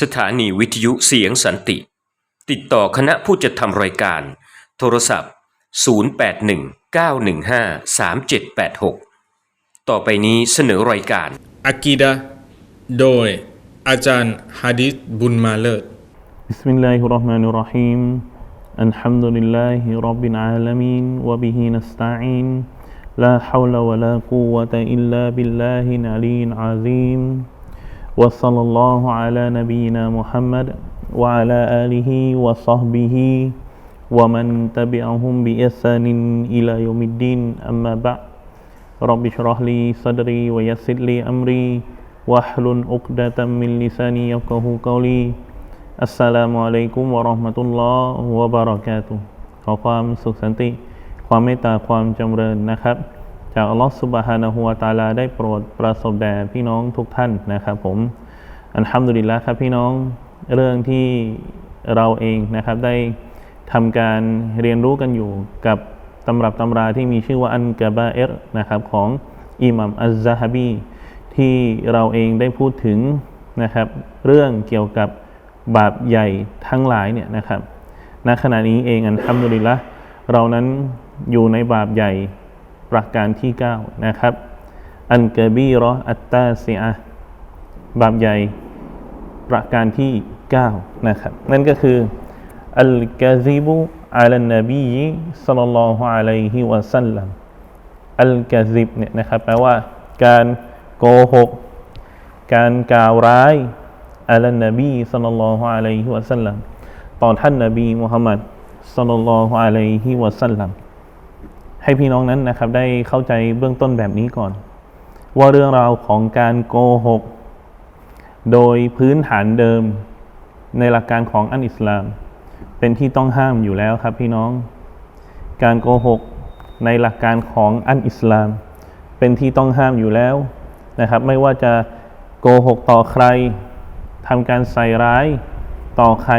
สถานีวิทยุเสียงสันติ ติดต่อคณะผู้จัดทำรายการ โทรศัพท์ 0819153786 ต่อไปนี้เสนอรายการอากีดะโดยอาจารย์ฮะดิษบุญมาเลิศฮะม الله الرحمن الرحيم الحمد لله رب العالمين وبه نستعين لا حول ولا قوة إلا بالله العلي العظيم وصلى الله على نبينا محمد وعلى آله وصحبه ومن تبعهم بإحسان إلى يوم الدين أما بعد رب اشرح لي صدري ويسر لي أمري واحلل عقدة من لساني يفقه قولي อัสสลามุอะลัยกุมวะเราะห์มะตุลลอฮ์วะบารากาตุฮ์ขอความสุขสันติ ความเมตตาความจำเริญนะครับ จากอัลลอฮ์สุบฮานะฮูวะตาลาได้โปรดประสบแด่พี่น้องทุกท่านนะครับผมอัลฮัมดุลิลละครับพี่น้องเรื่องที่เราเองนะครับได้ทำการเรียนรู้กันอยู่กับตำรับตำราที่มีชื่อว่าอันกะบาเอรนะครับของอิหมัมอัซซะฮะบีที่เราเองได้พูดถึงนะครับเรื่องเกี่ยวกับบาปใหญ่ทั้งหลายเนี่ยนะครับณขณะนี้เองอันทำดุลิละเรานั้นอยู่ในบาปใหญ่ ประการที่ 9 นะครับ อันกบีรออัตตาเซียบาปใหญ่ประการที่ 9 นะครับ นั่นก็คืออัลกะซิบุอัลนบีสัลลัลลอฮุอะลัยฮิวะสัลลัมอัลกะซิบเนี่ยนะครับแปลว่าการโกหก การกล่าวร้ายอัลนบีสัลลัลลอฮุอะลัยฮิวะสัลลัมต่อท่านนบีมุฮัมมัดสัลลัลลอฮุอะลัยฮิวะสัลลัม ให้พี่น้องนั้นนะครับได้เข้าใจเบื้องต้นแบบนี้ก่อน ว่าเรื่องราวของการโกหก โดยพื้นฐานเดิมในหลักการของอันอิสลาม เป็นที่ต้องห้ามอยู่แล้วครับพี่น้อง การโกหกในหลักการของอันอิสลาม เป็นที่ต้องห้ามอยู่แล้วนะครับ ไม่ว่าจะโกหกต่อใครทำการใส่ร้ายต่อใคร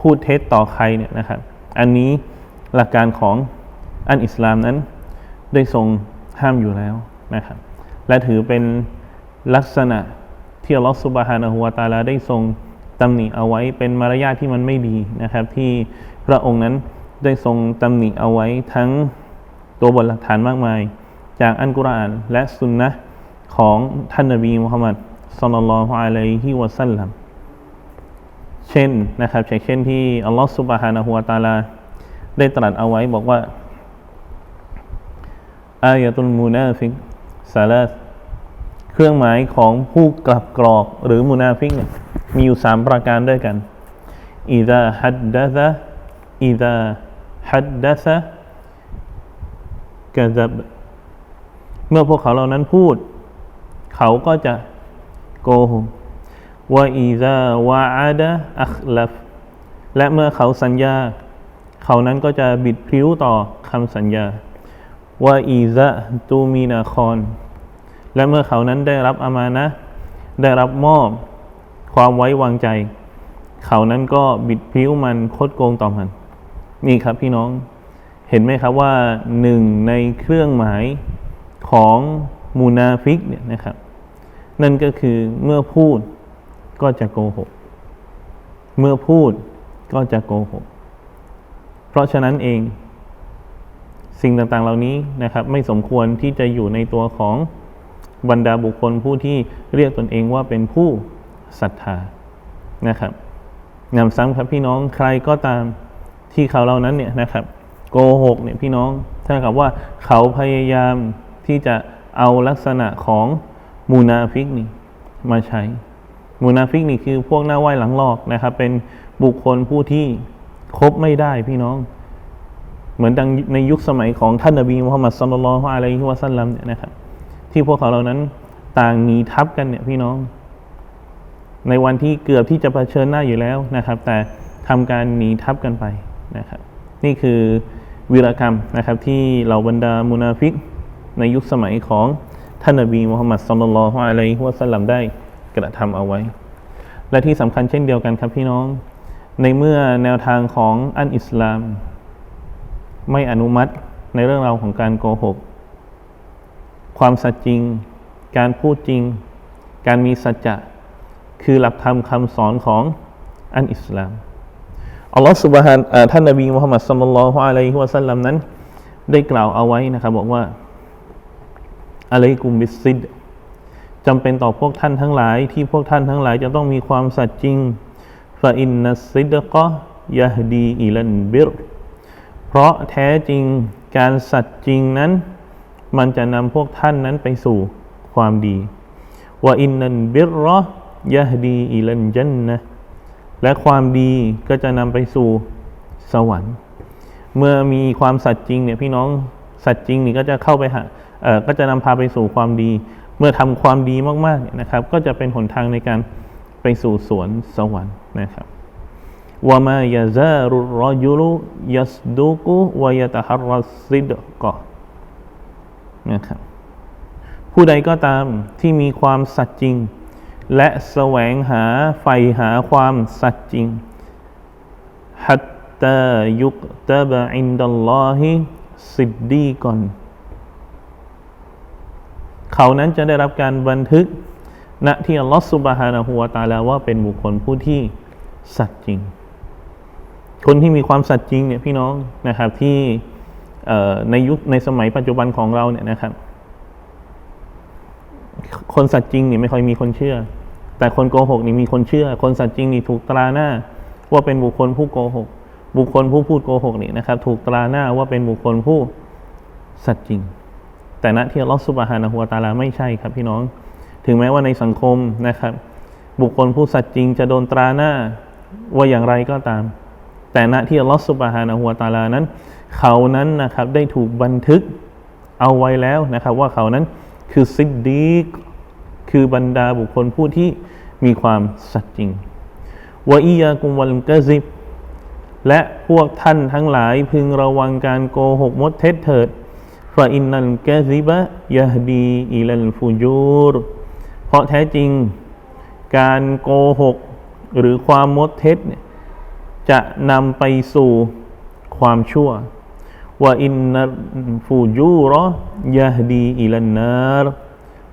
พูดเท็จต่อใครเนี่ยนะครับ อันนี้หลักการของ อันอิสลามนั้นได้ทรงห้ามอยู่แล้วนะครับและถือเป็นลักษณะที่อัลลอฮฺสุบฮานะฮูวาตาลาได้ทรงตำหนิเอาไว้เป็นมารยาทที่มันไม่ดีนะครับ ที่พระองค์นั้นได้ทรงตำหนิเอาไว้ทั้งตัวบทหลักฐานมากมาย จากอันกุรอานและสุนนะของท่านนบีมุฮัมมัดสัลลัลฮุอะลัยฮิวะสัลลัมเช่นนะครับเช่นที่อัลลอฮฺสุบฮานะฮูวาตาลาได้ตรัสเอาไว้บอกว่า อายะตุลมูนาฟิกซาลาสเครื่องหมายของผู้กลับกรอกหรือมูนาฟิกเนี่ยมีอยู่สามประการด้วยกันอิดาฮัดดะซะอิดาฮัดดะซะกะซับเมื่อพวกเขาเหล่านั้นพูด เขาก็จะโกหกวะอีซาวะอาดะอัคลัฟและเมื่อเขาสัญญา เขานั้นก็จะบิดพิ้วต่อคำสัญญา วะอีซะตูมีนาคอน และเมื่อเขานั้นได้รับอามานะ ได้รับมอบความไว้วางใจ เขานั้นก็บิดพิ้วมันคดโกงต่อมัน นี่ครับพี่น้อง เห็นไหมครับว่าหนึ่งในเครื่องหมายของมูนาฟิกเนี่ยนะครับ นั่นก็คือเมื่อพูดก็จะโกหก เมื่อพูดก็จะโกหก เพราะฉะนั้นเอง สิ่งต่างๆ เหล่านี้นะครับ ไม่สมควรที่จะอยู่ในตัวของบรรดาบุคคลผู้ที่เรียกตนเองว่าเป็นผู้ศรัทธานะครับนำซ้ำครับพี่น้องใครก็ตามที่เขาเหล่านั้นเนี่ยนะครับโกหกเนี่ยพี่น้องถ้ากับว่าเขาพยายามที่จะเอาลักษณะของมูนาฟิกนี่มาใช้มูนาฟิกนี่คือพวกหน้าไหว้หลังหลอกนะครับ เป็นบุคคลผู้ที่คบไม่ได้พี่น้อง เหมือนดังในยุคสมัยของท่านนบีมุฮัมมัดสุลลัลฮุอะลัยฮิวะสัลลัมเนี่ยนะครับที่พวกเขาเหล่านั้นต่างหนีทับกันเนี่ยพี่น้อง ในวันที่เกือบที่จะะเผชิญหน้าอยู่แล้วนะครับ แต่ทำการหนีทับกันไปนะครับ นี่คือวีรกรรมนะครับ ที่เหล่าบรรดามุนาฟิก ในยุคสมัยของท่านนบีมุฮัมมัดสุลลัลฮุอะลัยฮิวะสัลลัมได้กระทำเอาไว้ และที่สำคัญเช่นเดียวกันครับพี่น้อง ในเมื่อแนวทางของอันอิสลาม ไม่อนุมัติในเรื่องราวของการโกหก ความสัจจริง การพูดจริง การมีสัจจะ คือหลักธรรมคำสอนของอันอิสลาม อัลลอฮฺสุบฮานท่านนบีมุฮัมมัดสัลลัลลอฮุอะลัยฮิวะสัลลัมนั้น ได้กล่าวเอาไว้นะครับบอกว่าอะลัยกุมบิซิดจำเป็นต่อพวกท่านทั้งหลาย ที่พวกท่านทั้งหลายจะต้องมีความสัตย์จริงฟาอินนัสซิดกะยะฮดีอิลันบิร เพราะแท้จริงการสัตย์จริงนั้น มันจะนำพวกท่านนั้นไปสู่ความดีว่าอินนันบิรอฮะดีอิลันจันนะและความดีก็จะนำไปสู่สวรรค์ เมื่อมีความสัตย์จริงเนี่ยพี่น้องสัตย์จริงนี่ก็จะเข้าไปหาเอ่อก็จะนำพาไปสู่ความดี เมื่อทำความดีมากๆนะครับ ก็จะเป็นหนทางในการไปสู่สวนสวรรค์นะครับ วะมายาซารุรอยุลุยัสดุกุวายตะฮัรรัสซิดกะนะครับผู้ใดก็ตามที่มีความสัตย์จริง และแสวงหาใฝ่หาความสัตย์จริงฮัตตายุกตะบะอินดัลลอฮิซิดดีก่อน เขานั้นจะได้รับการบันทึกณที่อัลลอฮฺสุบฮานะฮูวะตาลาว่าเป็นบุคคลผู้ที่สัตย์จริง คนที่มีความสัตย์จริงเนี่ยพี่น้องนะครับที่ในยุคในสมัยปัจจุบันของเราเนี่ยนะครับ คนสัตย์จริงเนี่ยไม่ค่อยมีคนเชื่อ แต่คนโกหกนี่มีคนเชื่อ คนสัตย์จริงนี่ถูกตราหน้า ว่าเป็นบุคคลผู้โกหก บุคคลผู้พูดโกหกนี่นะครับ ถูกตราหน้าว่าเป็นบุคคลผู้สัตย์จริง แต่ณที่ลอสุบฮานะฮูวตาลาไม่ใช่ครับพี่น้อง ถึงแม้ว่าในสังคมนะครับ บุคคลผู้สัตย์จริงจะโดนตราหน้าว่าอย่างไรก็ตาม แต่ณที่อัลลอฮฺสุบฮานะฮูวตาลานั้น เขานั้นนะครับได้ถูกบันทึกเอาไว้แล้วนะครับ ว่าเขานั้นคือซิดดีกคือบรรดาบุคคลผู้ที่มีความสัตย์จริงวะอียากุมวัลกะซิบและพวกท่านทั้งหลายพึงระวังการโกหกมดเท็จเถิดฟาอินนัลกะซิบะยะฮดีอิลัลฟูจูรเพราะแท้จริงการโกหกหรือความมดเท็จเนี่ย จะนำไปสู่ความชั่วว่าอินนัฟูจูรอยะดีอิลันนาร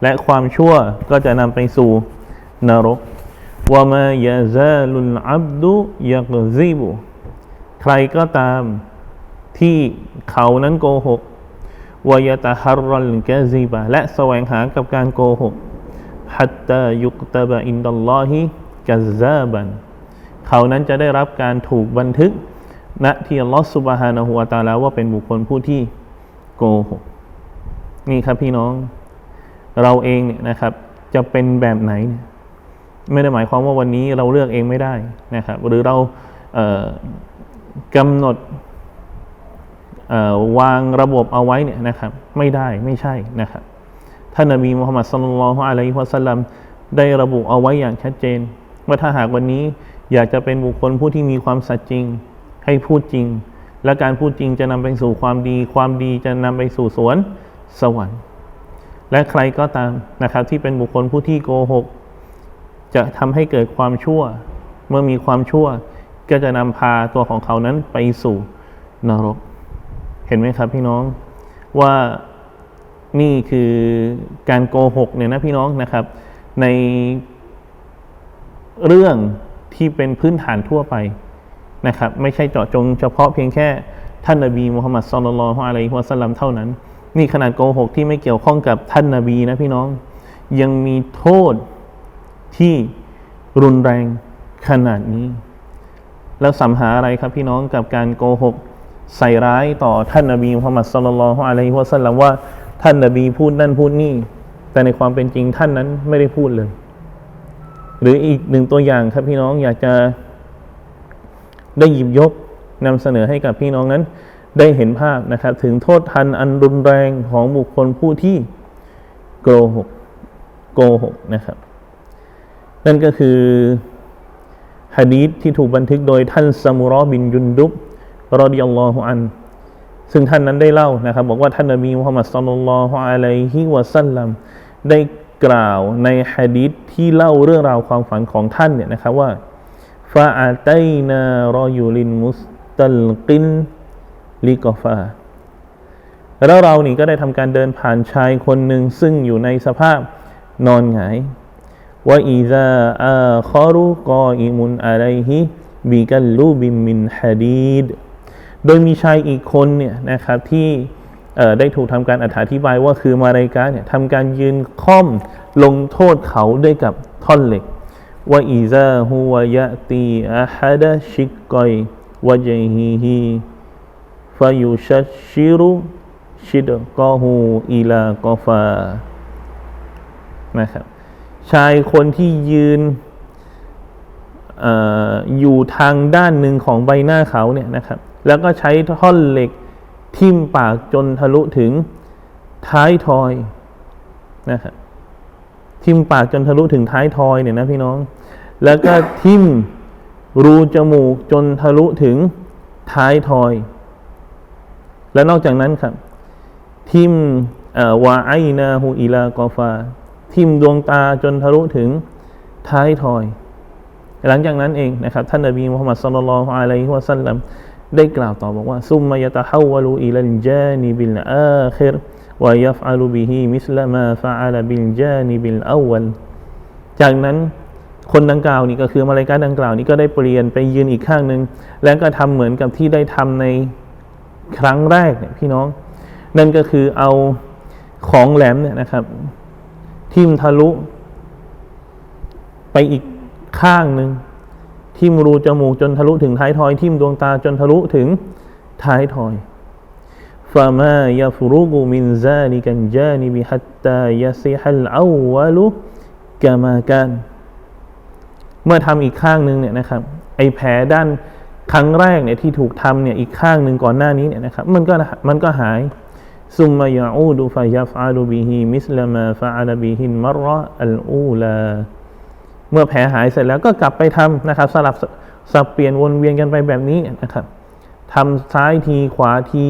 และความชั่วก็จะนำไปสู่นรกว่ามายาซาลุลอับดุยักซิบุใครก็ตามที่เขานั้นโกหกวายตะฮัรรัลกซิบะและแสวงหากับการโกหกฮัตตายุกตบะอินดัลลอฮิกซาบัน เขานั้นจะได้รับการถูกบันทึกณที่อัลลอฮฺสุบฮานะฮูวะตาลาว่าเป็นบุคคลผู้ที่โกหกนี่ครับพี่น้อง เราเองเนี่ยนะครับ จะเป็นแบบไหนเนี่ยไม่ได้หมายความว่าวันนี้เราเลือกเองไม่ได้นะครับ หรือเราเกำหนดวางระบบเอาไว้เนี่ยนะครับ ไม่ได้ไม่ใช่นะครับท่านนบีมุฮัมมัดสุลลัลฮุอะลัยฮิวะสัลลัมได้ระบุเอาไว้อย่างชัดเจน ว่าถ้าหากวันนี้ อยากจะเป็นบุคคลผู้ที่มีความสัตย์จริง ให้พูดจริง และการพูดจริงจะนำไปสู่ความดี ความดีจะนำไปสู่สวนสวรรค์ และใครก็ตามนะครับที่เป็นบุคคลผู้ที่โกหก จะทำให้เกิดความชั่ว เมื่อมีความชั่วก็จะนำพาตัวของเขานั้นไปสู่นรก เห็นไหมครับพี่น้องว่านี่คือการโกหกเนี่ยนะพี่น้องนะครับ ในเรื่อง ที่เป็นพื้นฐานทั่วไปนะครับ ไม่ใช่เจาะจงเฉพาะเพียงแค่ท่านนบีมุฮัมมัดสุลลัลฮุอะลัยฮิวะสัลลัมเท่านั้น นี่ขนาดโกหกที่ไม่เกี่ยวข้องกับท่านนบีนะพี่น้อง ยังมีโทษที่รุนแรงขนาดนี้ แล้วสัมหาอะไรครับพี่น้องกับการโกหกใส่ร้ายต่อท่านนบีมุฮัมมัดสุลลัลฮุอะลัยฮิวะสัลลัมว่าท่านนบีพูดนั่นพูดนี่ แต่ในความเป็นจริงท่านนั้นไม่ได้พูดเลย หรืออีกหนึ่งตัวอย่างครับพี่น้องอยากจะได้หยิบยกนำเสนอให้กับพี่น้องนั้น ได้เห็นภาพนะครับ ถึงโทษทันอันรุนแรงของบุคคลผู้ที่โกหกโกหกนะครับ นั่นก็คือฮะดีษที่ถูกบันทึกโดยท่านซามูรอบินยุนดุบรอดิยัลลอฮุอัน ซึ่งท่านนั้นได้เล่านะครับ บอกว่าท่านนบีมุฮัมมัดสุลลัลลอฮุอะลัยฮิวะสัลลัมได้ กล่าวในฮะดีษที่เล่าเรื่องราวความฝันของท่านเนี่ยนะครับว่าฟาอาตยนารอยูลินมุสตัลกินลิกอฟาแล้วเรานี่ก็ได้ทำการเดินผ่านชายคนหนึ่งซึ่งอยู่ในสภาพนอนหงายว่าอีซาอาคอรุกออิมุนอะไรฮิบิกัลลูบิมินฮะดีดโดยมีชายอีกคนเนี่ยนะครับที่ ได้ถูกทำการอธิบายว่าคือมาลายกาเนี่ยทำการยืนค่อมลงโทษเขาด้วยกับท่อนเหล็กว่าอีซาฮุวยะตีอะฮัดะชิกกอยวะจฮีฮีฟายุชัชชิรุชิดกอฮูอีลากอฟานะครับชายคนที่ยืนออยู่ทางด้านหนึ่งของใบหน้าเขาเนี่ยนะครับ แล้วก็ใช้ท่อนเหล็ก ทิ่มปากจนทะลุถึงท้ายทอยนะครับทิ่มปากจนทะลุถึงท้ายทอยเนี่ยนะพี่น้อง แล้วก็ทิ่มรูจมูกจนทะลุถึงท้ายทอย และนอกจากนั้นครับ ทิมเอ่อวาไอนาฮูอีลากอฟา ทิมดวงตาจนทะลุถึงท้ายทอย หลังจากนั้นเองนะครับ ท่านนบีมุฮัมมัดสุลลัลฮุอะลัยฮิวะสัลลัม ได้กล่าวต่อบอกว่าซุมมายะตะฮาวลูอิลัลจานิบิลอาคิรวะยัฟอะลูบิฮิมิสลามาฟะอะลบิลจานิบิลอวัลจากนั้นคนดังกล่าวนี่ก็คือมาลายกาดังกล่าวนี้ก็ได้เปลี่ยนไปยืนอีกข้างหนึ่งแล้วก็ทำเหมือนกับที่ได้ทำในครั้งแรกเนี่ยพี่น้อง นั่นก็คือเอาของแหลมเนี่ยนะครับ ทิ่มทะลุ ไปอีกข้างหนึ่ง ทิ่มรูจมูกจนทะลุถึงท้ายทอย ทิ่มดวงตาจนทะลุถึงท้ายทอยฟามา يفرغ من ذلك الجانب حتى يصح الأول كما كان เมื่อทำอีกข้างหนึ่งเนี่ยนะครับ ไอแผลด้านครั้งแรกเนี่ยที่ถูกทำเนี่ยอีกข้างหนึ่งก่อนหน้านี้เนี่ยนะครับ มันก็มันก็หาย ซุมมายาอูดูฟยัฟอาลูบิฮิมิสลามาฟาอาลบิฮินมรรอัลอูลา เมื่อแผลหายเสร็จแล้วก็กลับไปทำนะครับ สลับสับเปลี่ยนวนเวียนกันไปแบบนี้นะครับทำซ้ายทีขวาที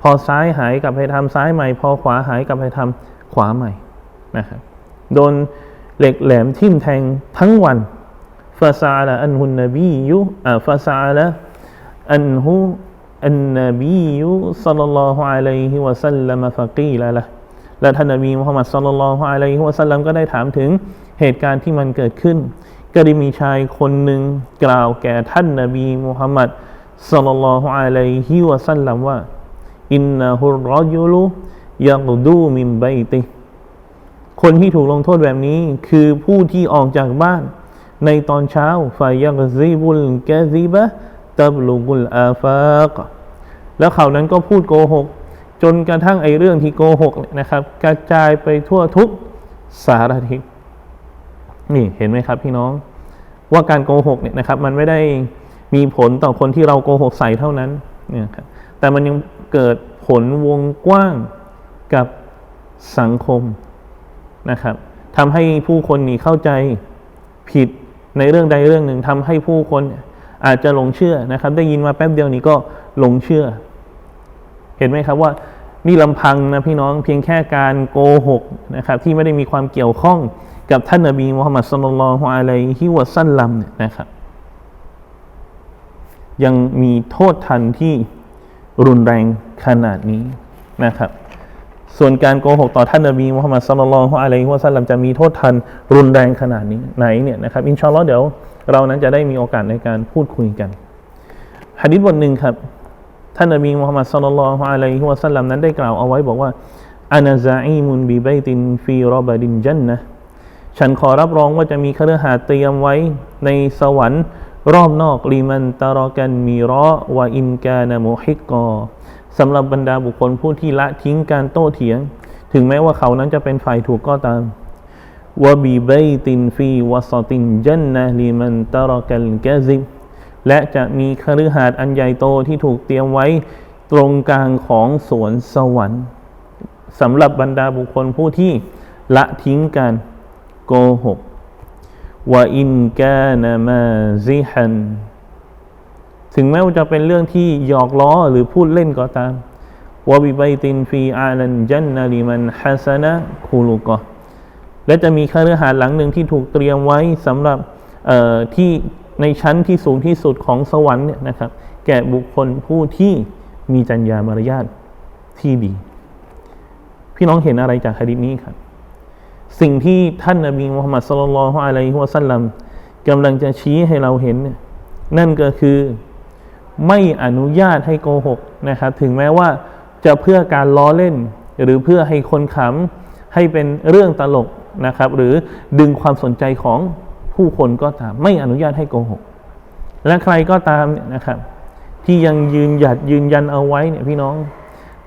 พอซ้ายหายกลับไปทำซ้ายใหม่ พอขวาหายกลับไปทำขวาใหม่นะครับโดนเหล็กแหลมทิ่มแทงทั้งวันฟาซาละอันฮุนนบียุอ่าฟาซาละอันฮุอันนบียุสัลลัลลอฮุอะลัยฮิวะสัลลัมฟะกีละละและท่านนบีมุฮัมมัดสัลลัลลอฮุอะลัยฮิวะสัลลัมก็ได้ถามถึง เหตุการณ์ที่มันเกิดขึ้น ก็ได้มีชายคนหนึ่งกล่าวแก่ท่านนบีมุฮัมมัดสัลลัลลอฮุอะลัยฮิวะสัลลัมว่าอินนาฮุรรอยุลุยักดูมิมไบติคนที่ถูกลงโทษแบบนี้ คือผู้ที่ออกจากบ้าน ในตอนเช้าฟายักซีบุลแกซีบะตับลุกุลอาฟากแล้วเขานั้นก็พูดโกหก จนกระทั่งไอ้เรื่องที่โกหกเนี่ยนะครับ กระจายไปทั่วทุกสารทิศ นี่เห็นไหมครับพี่น้องว่าการโกหกเนี่ยนะครับ มันไม่ได้มีผลต่อคนที่เราโกหกใส่เท่านั้นเนี่ยครับแต่มันยังเกิดผลวงกว้างกับสังคมนะครับทำให้ผู้คนนี่เข้าใจผิดในเรื่องใดเรื่องหนึ่งทำให้ผู้คนอาจจะหลงเชื่อนะครับ ได้ยินมาแป๊บเดียวนี้ก็หลงเชื่อ เห็นไหมครับว่านี่ลำพังนะพี่น้องเพียงแค่การโกหกนะครับ ที่ไม่ได้มีความเกี่ยวข้อง กับท่านนบีมุฮัมมัดสุลลัลฮุอะลัยฮิวะสัลลัมเนี่ยนะครับ ยังมีโทษทันที่รุนแรงขนาดนี้นะครับ ส่วนการโกหกต่อท่านนบีมุฮัมมัดสุลลัลฮุอะลัยฮิวะสัลลัมจะมีโทษทันรุนแรงขนาดนี้ไหนเนี่ยนะครับอินชาอัลลอฮ์เดี๋ยวเรานั้นจะได้มีโอกาสในการพูดคุยกันฮะดิษบทหนึ่งครับท่านนบีมุฮัมมัดสุลลัลฮุอะลัยฮิวะสัลลัมนั้นได้กล่าวเอาไว้บอกว่าอานาซาอีมุนบีไบตินฟีรอบดินจันนะ ฉันขอรับรองว่าจะมีคฤหาสน์เตรียมไว้ในสวรรค์รอบนอกลีมันตารอกันมีรอวะอินกานะมุฮิกกอสำหรับบรรดาบุคคลผู้ที่ละทิ้งการโต้เถียง ถึงแม้ว่าเขานั้นจะเป็นฝ่ายถูกก็ตามวบีไบตินฟีวะซตินจันนะลีมันตารอกันกะซิบและจะมีคฤหาสน์อันใหญ่โตที่ถูกเตรียมไว้ตรงกลางของสวนสวรรค์สำหรับบรรดาบุคคลผู้ที่ละทิ้งการ โกหกว่าอินกานามาซิฮันถึงแม้ว่าจะเป็นเรื่องที่หยอกล้อหรือพูดเล่นก็ตามวบิไบตินฟีอาลันจันนาลิมันฮัสนะคูลุกอและจะมีคฤหาสน์หลังหนึ่งที่ถูกเตรียมไว้สำหรับที่ในชั้นที่สูงที่สุดของสวรรค์เนี่ยนะครับ แก่บุคคลผู้ที่มีจัญญามารยาทที่ดี พี่น้องเห็นอะไรจากฮะดิษนี้ครับ สิ่งที่ท่านนบีมุฮัมมัดสุลลัลฮุอะลัยฮิวะสัลลัมกำลังจะชี้ให้เราเห็น นั่นก็คือไม่อนุญาตให้โกหกนะครับถึงแม้ว่าจะเพื่อการล้อเล่น หรือเพื่อให้คนขำให้เป็นเรื่องตลกนะครับ หรือดึงความสนใจของผู้คนก็ตาม ไม่อนุญาตให้โกหก และใครก็ตามเนี่ยนะครับ ที่ยังยืนหยัดยืนยันเอาไว้เนี่ยพี่น้อง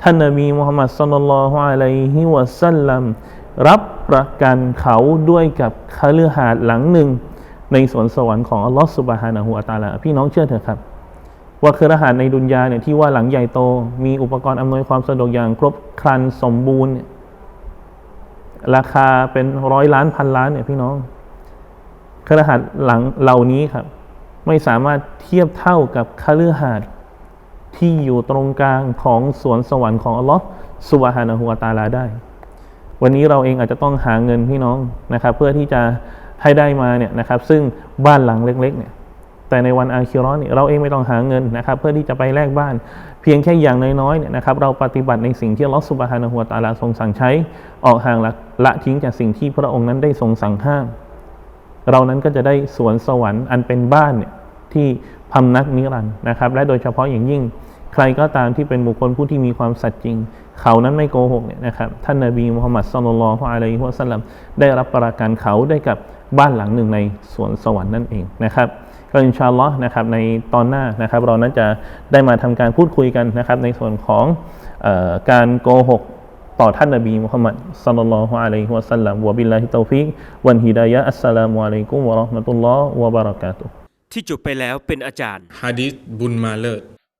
ท่านนบีมุฮัมมัดสุลลัลฮุอะลัยฮิวะสัลลัมรับ ประกันเขาด้วยกับคฤหาสน์หลังหนึ่ง ในสวนสวรรค์ของอัลลอฮฺสุบฮานะฮูวะตาลาพี่น้องเชื่อเถอะครับ ว่าคฤหาสน์ในดุนยาเนี่ยที่ว่าหลังใหญ่โต มีอุปกรณ์อำนวยความสะดวกอย่างครบครันสมบูรณ์ราคาเป็นร้อยล้านพันล้านเนี่ยพี่น้องคฤหาสน์หลังเหล่านี้ครับ ไม่สามารถเทียบเท่ากับคฤหาสน์ที่อยู่ตรงกลางของสวนสวรรค์ของอัลลอฮ์สุบฮานะฮูวะตาลาได้ วันนี้เราเองอาจจะต้องหาเงินพี่น้องนะครับ เพื่อที่จะให้ได้มาเนี่ยนะครับ ซึ่งบ้านหลังเล็กๆเนี่ยแต่ในวันอาคิรอเนี่ยเราเองไม่ต้องหาเงินนะครับ เพื่อที่จะไปแลกบ้าน เพียงแค่อย่างน้อยๆเนี่ยนะครับ เราปฏิบัติในสิ่งที่อัลอสุบฮานะฮูวตาลาทรงสั่งใช้ ออกห่างละละทิ้งจากสิ่งที่พระองค์นั้นได้ทรงสั่งห้าม เรานั้นก็จะได้สวนสวรรค์อันเป็นบ้านเนี่ยที่พำนักนิรันดร์นะครับ และโดยเฉพาะอย่างยิ่ง ใครก็ตามที่เป็นบุคคลผู้ที่มีความสัตย์จริง เขานั้นไม่โกหกเนี่ยนะครับท่านนบีมุฮัมมัดสุลลัลฮุอะลัยฮิวะสัลลัมได้รับประกันเขาได้กับบ้านหลังหนึ่งในสวนสวรรค์นั่นเองนะครับก็อินชาอัลลอฮ์นะครับในตอนหน้านะครับ เรานั้นจะได้มาทำการพูดคุยกันนะครับ ในส่วนของเออการโกหกต่อท่านนบีมุฮัมมัดสัลลัลลอฮุอะลัยฮิวะสัลลัมวะบิลลาฮิตตอฟิกวันฮิดายะอัสสลามุอะลัยกุมวะเราะห์มะตุลลอฮ์วะบะเราะกาตุฮ์ที่จบไปแล้วเป็นอาจารย์ฮะดิษบุญมาเลิศ